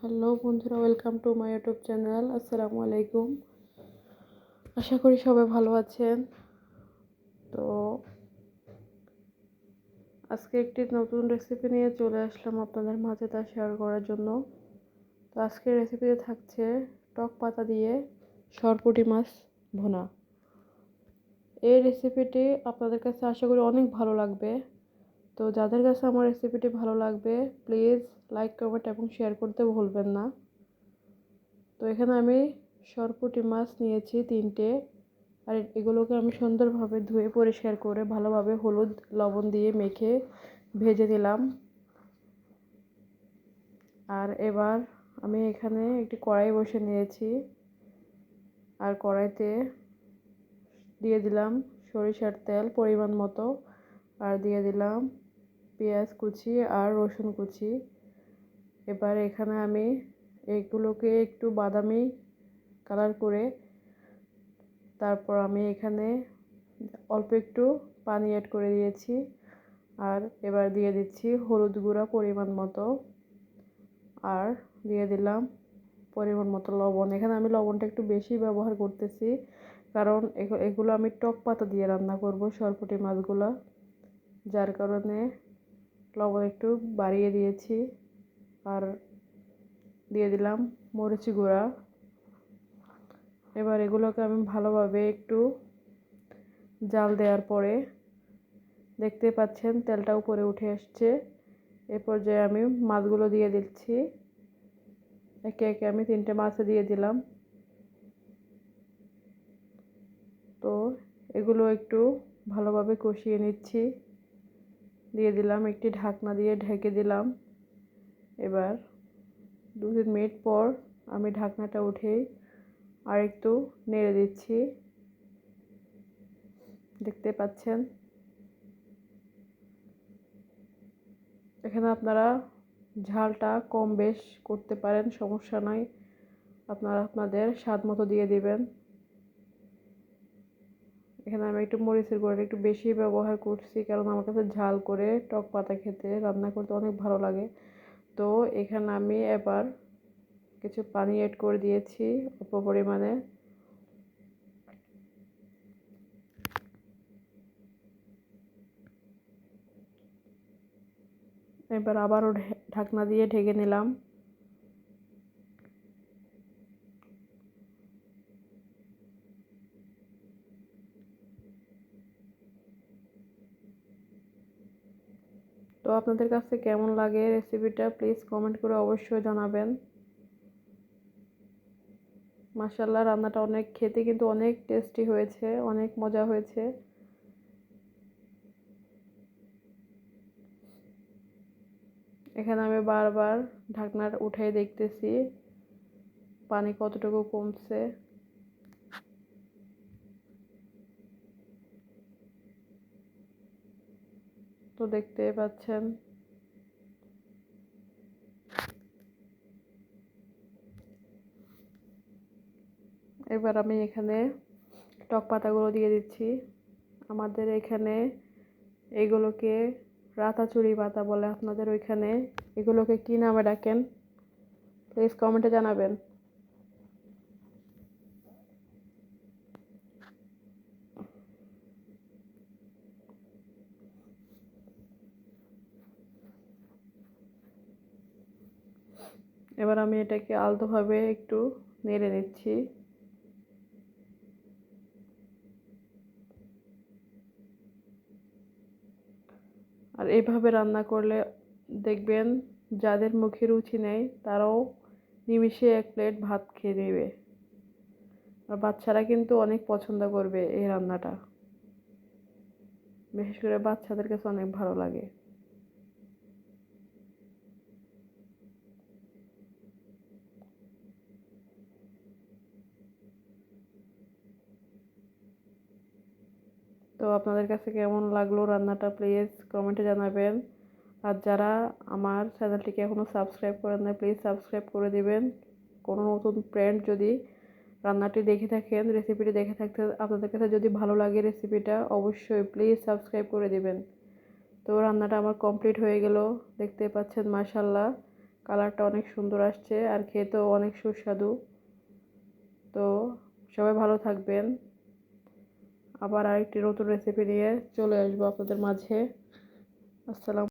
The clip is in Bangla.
হ্যালো বন্ধুরা, welcome to my YouTube channel, আসসালামু আলাইকুম। আশা করি সবাই ভালো আছেন। তো আজকে একটি নতুন রেসিপি নিয়ে চলে আসলাম আপনাদের মাঝে তা শেয়ার করার জন্য। তো আজকের রেসিপিতে থাকছে টক পাতা দিয়ে সরপুটি মাছ ভোনা। এই রেসিপিটি আপনাদের কাছে আশা করি অনেক ভালো লাগবে। তো যাদের কাছে আমার রেসিপিটি ভালো লাগবে প্লিজ লাইক কমেন্ট এবং শেয়ার করতে ভুলবেন না। তো এখানে আমি সরপুটি মাছ নিয়েছি তিনটে, আর এগুলোকে আমি সুন্দরভাবে ধুয়ে পরিষ্কার করে ভালোভাবে হলুদ লবণ দিয়ে মেখে ভেজে দিলাম আর এবার আমি এখানে একটি কড়াই বসে নিয়েছি, আর কড়াইতে দিয়ে দিলাম সরিষার তেল পরিমাণ মতো, আর দিয়ে দিলাম পেঁয়াজ কুচি আর রসুন কুচি। এবার এখানে আমি এগুলোকে একটু বাদামি কালার করে তারপর আমি এখানে অল্প একটু পানি অ্যাড করে দিয়েছি। আর এবার দিয়ে দিচ্ছি হলুদ গুঁড়া পরিমাণ মতো। আর দিয়ে দিলাম পরিমাণ মতো লবণ। এখানে আমি লবণটা একটু বেশি ব্যবহার করতেছি কারণ এগুলো আমি টক পাতা দিয়ে রান্না করব সরপুটি মাছগুলো। যার কারণে লবণ একটু বাড়িয়ে দিয়েছি আর দিয়ে দিলাম মরিচি গুঁড়া। এবার এগুলোকে আমি ভালোভাবে একটু জাল দেওয়ার পরে দেখতে পাচ্ছেন তেলটা উপরে উঠে আসছে। এ পর্যায়ে আমি মাছগুলো দিয়ে দিচ্ছি। একে একে আমি তিনটে মাছ দিয়ে দিলাম। তো এগুলো একটু ভালোভাবে কষিয়ে নিচ্ছি। দিয়ে দিলাম, একটি ঢাকনা দিয়ে ঢেকে দিলাম। এবার দু তিন মিনিট পর আমি ঢাকনাটা উঠেই আর একটু নেড়ে দিচ্ছি। দেখতে পাচ্ছেন? এখানে আপনারা ঝালটা কম বেশ করতে পারেন, সমস্যা নাই। আপনারা আপনাদের স্বাদ মতো দিয়ে দিবেন। এখানে আমি একটু মরিচের গুঁড়োটা একটু বেশি ব্যবহার করছি, কারণ আমার কাছে ঝাল করে টক পাতা খেতে রান্না করতে অনেক ভালো লাগে। তো এখানে আমি এবার কিছু পানি অ্যাড করে দিয়েছি অল্প পরিমাণে। এবার আবারও ঢাকনা দিয়ে ঢেকে নিলাম। তো আপনাদের কাছে কেমন লাগে রেসিপিটা প্লিজ কমেন্ট করে অবশ্যই জানাবেন। মাসাল্লাহ রান্নাটা অনেক খেতে কিন্তু অনেক টেস্টি হয়েছে, অনেক মজা হয়েছে। এখানে আমি বারবার ঢাকনার উঠে দেখতেছি, পানি কতটুকু কমছে। তো দেখতে পাচ্ছেন। এবার আমি এখানে টক পাতাগুলো দিয়ে দিচ্ছি। আমাদের এখানে এগুলোকে রাতাচুরি পাতা বলে আপনাদের ওইখানে। এগুলোকে কী নামে ডাকেন? প্লিজ কমেন্টে জানাবেন। এবার আমি এটাকে আলতোভাবে একটু নেড়ে নিচ্ছি। আর এইভাবে রান্না করলে দেখবেন যাদের মুখে রুচি নেই, তারাও নিমিশে এক প্লেট ভাত খেয়ে নেবে। আর বাচ্চারা কিন্তু অনেক পছন্দ করবে এই রান্নাটা। বিশেষ করে বাচ্চাদের কাছে অনেক ভালো লাগে। তো আপনাদের কাছে কেমন লাগল রান্নাটা প্লিজ কমেন্টে জানাবেন। আর যারা আমার চ্যানেলটিকে এখনও সাবস্ক্রাইব করেন না প্লিজ সাবস্ক্রাইব করে দিবেন। কোনো নতুন ফ্রেন্ড যদি রান্নাটি দেখে থাকেন রেসিপিটি দেখে থাকতে, আপনাদের কাছে যদি ভালো লাগে রেসিপিটা অবশ্যই প্লিজ সাবস্ক্রাইব করে দিবেন। তো রান্নাটা আমার কমপ্লিট হয়ে গেল, দেখতে পাচ্ছেন মার্শাল্লাহ কালারটা অনেক সুন্দর আসছে আর খেতেও অনেক সুস্বাদু। তো সবাই ভালো থাকবেন। আবার আরেকটি নতুন রেসিপি নিয়ে চলে আসব আপনাদের মাঝে। আসসালাম